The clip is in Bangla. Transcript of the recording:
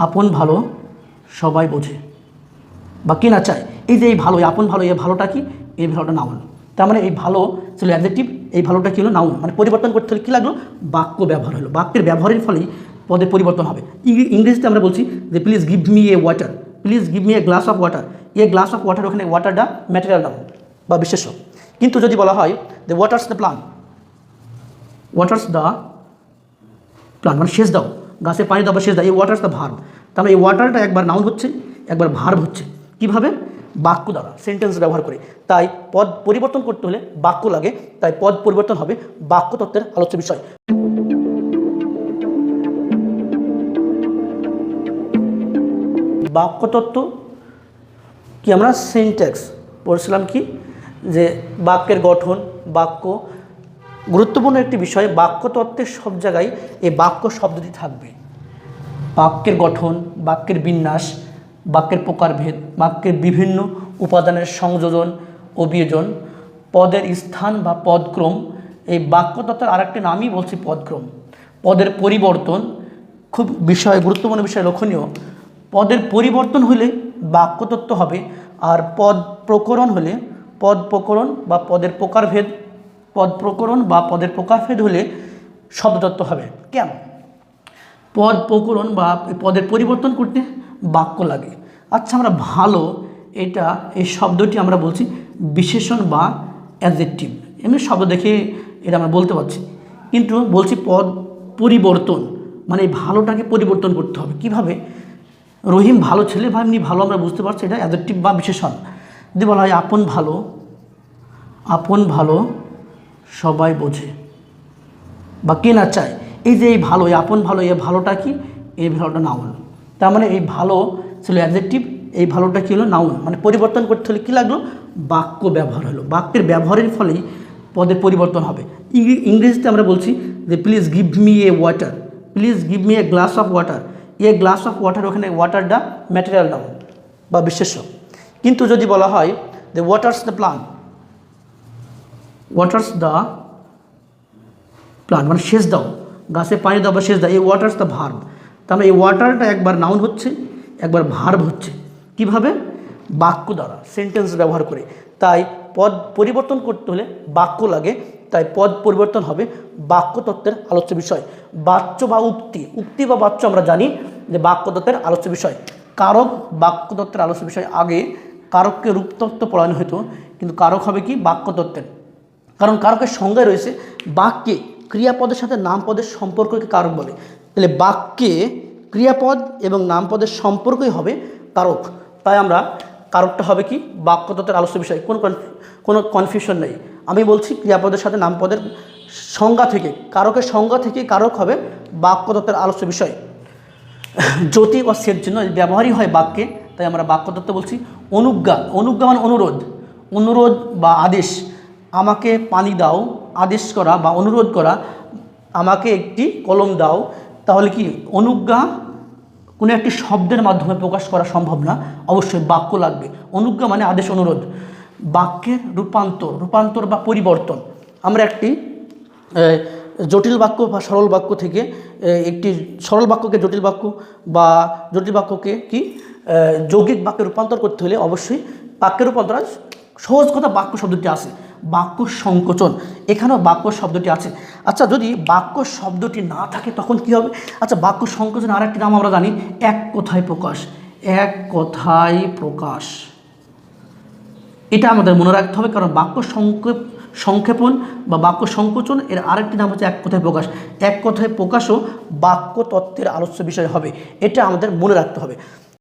আপন ভালো সবাই বোঝে। বা কে না চায়? এই যে এই ভালো আপন ভালো, এই ভালোটা কি? এই ভালোটা নাউন। তার মানে এই ভালো ছিল অ্যাডজেক্টিভ এই ভালোটা কি হলো? নাউন। মানে পরিবর্তন করতে হলে কী লাগল? বাক্য ব্যবহার হলো। বাক্যের ব্যবহারের ফলেই পদে পরিবর্তন হবে। ইংরে- ইংরেজিতে আমরা বলছি যে please give me a water please give me a glass of water a glass of water ওখানে ওয়াটারটা ম্যাটেরিয়াল নাউন বা বিশেষ্য কিন্তু যদি বলা হয় যে waters the plant waters the plant মানে সেচ দাও। গাছে পানি দাও বা সেচ দাও এই ওয়াটার্স দ্য ভার্ব মানে এই ওয়াটারটা একবার নাউন হচ্ছে, একবার ভার্ব হচ্ছে। কীভাবে? বাক্য দ্বারা সেন্টেন্স ব্যবহার করে। তাই পদ পরিবর্তন করতে হলে বাক্য লাগে, তাই পদ পরিবর্তন হবে বাক্য তত্ত্বের আলোচ্য বিষয়। বাক্যতত্ত্ব কি আমরা? সিনট্যাক্স পড়ছিলাম কি? যে বাক্যের গঠন, বাক্য গুরুত্বপূর্ণ একটি বিষয়, বাক্যতত্ত্বের সব জায়গায় এই বাক্য শব্দটি থাকবে। বাক্যের গঠন, বাক্যের বিন্যাস, বাক্যের প্রকারভেদ, বাক্যের বিভিন্ন উপাদানের সংযোজন ও বিয়োজন পদের স্থান বা পদক্রম। এই বাক্যতত্ত্বের আরেকটি নামই বলছি পদক্রম। পদের পরিবর্তন, খুব বিষয়, গুরুত্বপূর্ণ বিষয়, লক্ষণীয়। পদের পরিবর্তন হলে বাক্যতত্ত্ব হবে, আর পদ প্রকরণ হলে পদ প্রকরণ বা পদের প্রকারভেদ পদ প্রকরণ বা পদের প্রকারভেদ হলে শব্দতত্ত্ব হবে। কেন পদ প্রকরণ বা পদের পরিবর্তন করতে বাক্য লাগে। আচ্ছা আমরা ভালো এটা, এই শব্দটি আমরা বলছি বিশেষণ বা অ্যাডজেক্টিভ। এমনি শব্দ দেখে এটা আমরা বলতে পারছি। কিন্তু বলছি পদ পরিবর্তন মানে ভালোটাকে পরিবর্তন করতে হবে। কীভাবে? রহিম ভালো ছেলে বা এমনি ভালো আমরা বুঝতে পারছি এটা অ্যাডজেক্টিভ বা বিশেষণ। যদি বলা হয় আপন ভালো আপন ভালো সবাই বোঝে। বা কে না চায়? এই যে এই ভালো, এই আপন ভালো, এই ভালোটা কি? এই ভালোটা নাউন। তার মানে এই ভালো ছিল অ্যাডজেক্টিভ এই ভালোটা কী হলো? নাউন। মানে পরিবর্তন করতে হলে কী লাগল? বাক্য ব্যবহার হলো। বাক্যের ব্যবহারের ফলেই পদের পরিবর্তন হবে। ইংরে- ইংরেজিতে আমরা বলছি যে please give me a water please give me a glass of water a glass of water ওখানে ওয়াটারটা ম্যাটেরিয়াল নাউন বা বিশেষ্য কিন্তু যদি বলা হয় যে waters the plant waters the plant মানে সেচ দাও। গাছে পানি দাও বা সেচ দাও, এই ওয়াটার্স দ্য ভার্ব মানে এই ওয়াটারটা একবার নাউন হচ্ছে, একবার ভার্ব হচ্ছে। কীভাবে? বাক্য দ্বারা সেন্টেন্স ব্যবহার করে। তাই পদ পরিবর্তন করতে হলে বাক্য লাগে, তাই পদ পরিবর্তন হবে বাক্য তত্ত্বের আলোচ্য বিষয়। বাচ্য বা উক্তি উক্তি বা বাচ্য আমরা জানি যে বাক্য তত্ত্বের আলোচ্য বিষয়। কারক, বাক্য তত্ত্বের আলোচ্য বিষয়। আগে কারককে রূপতত্ত্ব পড়ানো হতো, কিন্তু কারক হবে কি? বাক্য তত্ত্বের। কারণ কারকের সংজ্ঞায় রয়েছে বাক্যে ক্রিয়াপদের সাথে নামপদের সম্পর্ককে কারক বলে। তাহলে বাক্যে ক্রিয়াপদ এবং নামপদের সম্পর্কই হবে কারক। তাই আমরা কারকটা হবে কি? বাক্যতত্ত্বের আলোচ্য বিষয়। কোনো কোনো কনফিউশন নেই। আমি বলছি ক্রিয়াপদের সাথে নামপদের সংজ্ঞা থেকে, কারকের সংজ্ঞা থেকে কারক হবে বাক্যতত্ত্বের আলোচ্য বিষয়। জ্যোতি ও সের জন্য ব্যবহারই হয় বাক্যে, তাই আমরা বাক্যতত্ত্ব বলছি অনুজ্ঞা। অনুজ্ঞা মানে অনুরোধ। অনুরোধ বা আদেশ। আমাকে পানি দাও, আদেশ করা বা অনুরোধ করা, আমাকে একটি কলম দাও, তাহলে কি অনুজ্ঞা কোনো একটি শব্দের মাধ্যমে প্রকাশ করা সম্ভব না? অবশ্যই বাক্য লাগবে। অনুজ্ঞা মানে আদেশ, অনুরোধ। বাক্যের রূপান্তর রূপান্তর বা পরিবর্তন। আমরা একটি জটিল বাক্য বা সরল বাক্য থেকে একটি সরল বাক্যকে জটিল বাক্য বা জটিল বাক্যকে কি যৌগিক বাক্যে রূপান্তর করতে হলে অবশ্যই বাক্যের রূপান্তর আস- সহজ কথা বাক্য শব্দটি আছে। বাক্য সংকোচন। এখানেও বাক্য শব্দটি আছে। আচ্ছা যদি বাক্য শব্দটি না থাকে, তখন কি হবে? আচ্ছা বাক্য সংকোচন আর একটি নাম আমরা জানি, এক কথায় প্রকাশ। এক কথায় প্রকাশ। এটা আমাদের মনে রাখতে হবে, কারণ বাক্য সংক্ষেপ, সংক্ষেপণ বা বাক্য সংকোচন, এর আরেকটি নাম হচ্ছে এক কথায় প্রকাশ। এক কথায় প্রকাশও বাক্য তত্ত্বের আলোচ্য বিষয় হবে। এটা আমাদের মনে রাখতে হবে।